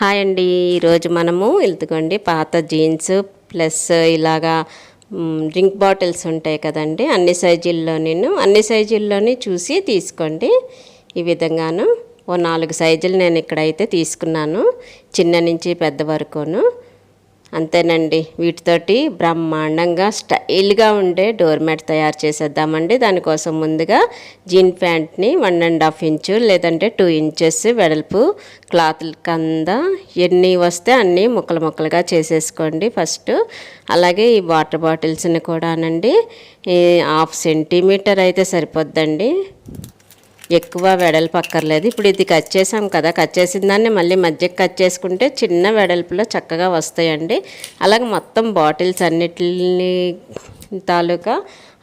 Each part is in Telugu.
హాయ్ అండి. ఈరోజు మనము ఇదిగోండి పాత జీన్స్ ప్లస్ ఇలాగా డ్రింక్ బాటిల్స్ ఉంటాయి కదండి. అన్ని సైజుల్లో నేను అన్ని సైజుల్లోని చూసి తీసుకోండి. ఈ విధంగాను ఓ నాలుగు సైజులు నేను ఇక్కడైతే తీసుకున్నాను. చిన్న నుంచి పెద్ద వరకును. అంతేనండి. వీటితోటి బ్రహ్మాండంగా స్టైల్గా ఉండే డోర్ మ్యాట్ తయారు చేసేద్దామండి. దానికోసం ముందుగా జీన్ ప్యాంట్ని వన్ అండ్ హాఫ్ ఇంచు లేదంటే టూ ఇంచెస్ వెడల్పు క్లాత్ కింద ఎన్ని వస్తే అన్ని ముక్కలు ముక్కలుగా చేసేసుకోండి ఫస్ట్. అలాగే ఈ వాటర్ బాటిల్స్ని కూడానండి హాఫ్ సెంటీమీటర్ అయితే సరిపోద్దండి. ఎక్కువ వెడల్పు అక్కర్లేదు. ఇప్పుడు ఇది కట్ చేసాం కదా కట్ చేసిన దాన్ని మళ్ళీ మధ్యకి కట్ చేసుకుంటే చిన్న వెడల్పులో చక్కగా వస్తాయండి. అలాగే మొత్తం బాటిల్స్ అన్నిటిని తాలూకా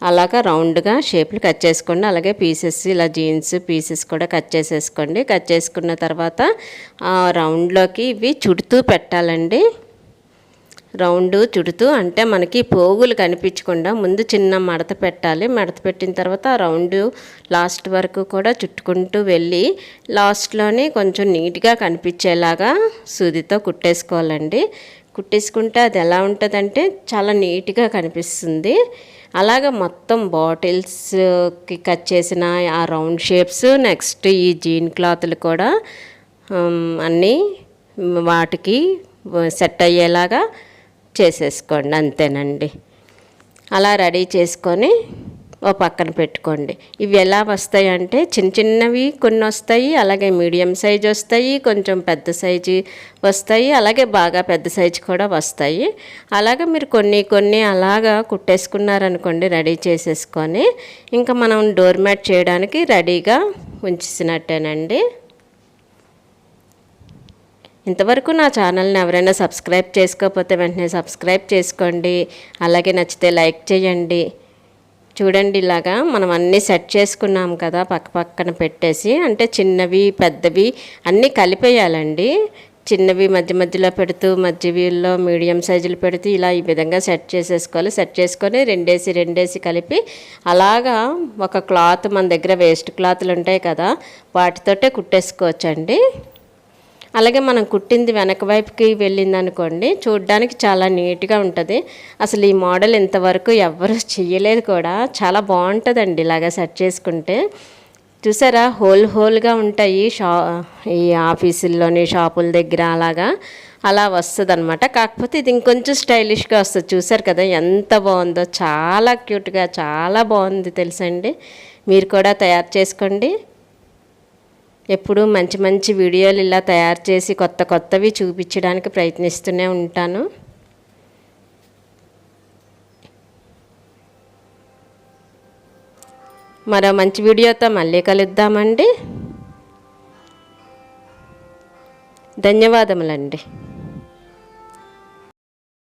అలాగా రౌండ్గా షేప్లు కట్ చేసుకోండి. అలాగే పీసెస్ ఇలా జీన్స్ పీసెస్ కూడా కట్ చేసేసుకోండి. కట్ చేసుకున్న తర్వాత ఆ రౌండ్లోకి ఇవి చుడుతూ పెట్టాలండి. రౌండ్ చుడుతూ అంటే మనకి పోగులు కనిపించకుండా ముందు చిన్న మడత పెట్టాలి. మడత పెట్టిన తర్వాత రౌండ్ లాస్ట్ వరకు కూడా చుట్టుకుంటూ వెళ్ళి లాస్ట్లోనే కొంచెం నీట్గా కనిపించేలాగా సూదితో కుట్టేసుకోవాలండి. కుట్టేసుకుంటే అది ఎలా ఉంటుందంటే చాలా నీట్గా కనిపిస్తుంది. అలాగ మొత్తం బాటిల్స్కి కట్ చేసిన ఆ రౌండ్ షేప్స్ నెక్స్ట్ ఈ జీన్ క్లాతులు కూడా అన్నీ వాటికి సెట్ అయ్యేలాగా చేసేసుకోండి అంతేనండి. అలా రెడీ చేసుకొని ఓ పక్కన పెట్టుకోండి. ఇవి ఎలా వస్తాయి అంటే చిన్న చిన్నవి కొన్ని వస్తాయి అలాగే మీడియం సైజ్ వస్తాయి కొంచెం పెద్ద సైజు వస్తాయి అలాగే బాగా పెద్ద సైజు కూడా వస్తాయి. అలాగే మీరు కొన్ని కొన్ని అలాగా కుట్టేసుకున్నారనుకోండి రెడీ చేసేసుకొని ఇంకా మనం డోర్ మ్యాట్ చేయడానికి రెడీగా ఉంచేసినట్టేనండి. ఇంతవరకు నా ఛానల్ని ఎవరైనా సబ్స్క్రైబ్ చేసుకోకపోతే వెంటనే సబ్స్క్రైబ్ చేసుకోండి. అలాగే నచ్చితే లైక్ చేయండి. చూడండి ఇలాగా మనం అన్నీ సెట్ చేసుకున్నాం కదా పక్క పక్కన పెట్టేసి అంటే చిన్నవి పెద్దవి అన్నీ కలిపేయాలండి. చిన్నవి మధ్య మధ్యలో పెడుతూ మధ్యవిలో మీడియం సైజులు పెడుతూ ఇలా ఈ విధంగా సెట్ చేసేసుకోవాలి. సెట్ చేసుకొని రెండేసి రెండేసి కలిపి అలాగా ఒక క్లాత్ మన దగ్గర వేస్ట్ క్లాత్లు ఉంటాయి కదా వాటితోటే కుట్టేసుకోవచ్చండి. అలాగే మనం కుట్టింది వెనక వైపుకి వెళ్ళింది అనుకోండి చూడ్డానికి చాలా నీట్గా ఉంటుంది. అసలు ఈ మోడల్ ఇంతవరకు ఎవ్వరు చేయలేదు కూడా. చాలా బాగుంటుందండి ఇలాగా సెట్ చేసుకుంటే. చూసారా? హోల్ హోల్గా ఉంటాయి షా ఈ ఆఫీసుల్లోని షాపుల దగ్గర అలాగా. అలా వస్తుంది అనమాట కాకపోతే ఇది ఇంకొంచెం స్టైలిష్గా వస్తుంది. చూసారు కదా ఎంత బాగుందో. చాలా క్యూట్గా చాలా బాగుంది తెలుసండి. మీరు కూడా తయారు చేసుకోండి. ఎప్పుడూ మంచి మంచి వీడియోలు ఇలా తయారు చేసి కొత్త కొత్తవి చూపించడానికి ప్రయత్నిస్తూనే ఉంటాను. మరో మంచి వీడియోతో మళ్ళీ కలుద్దామండి. ధన్యవాదములండి.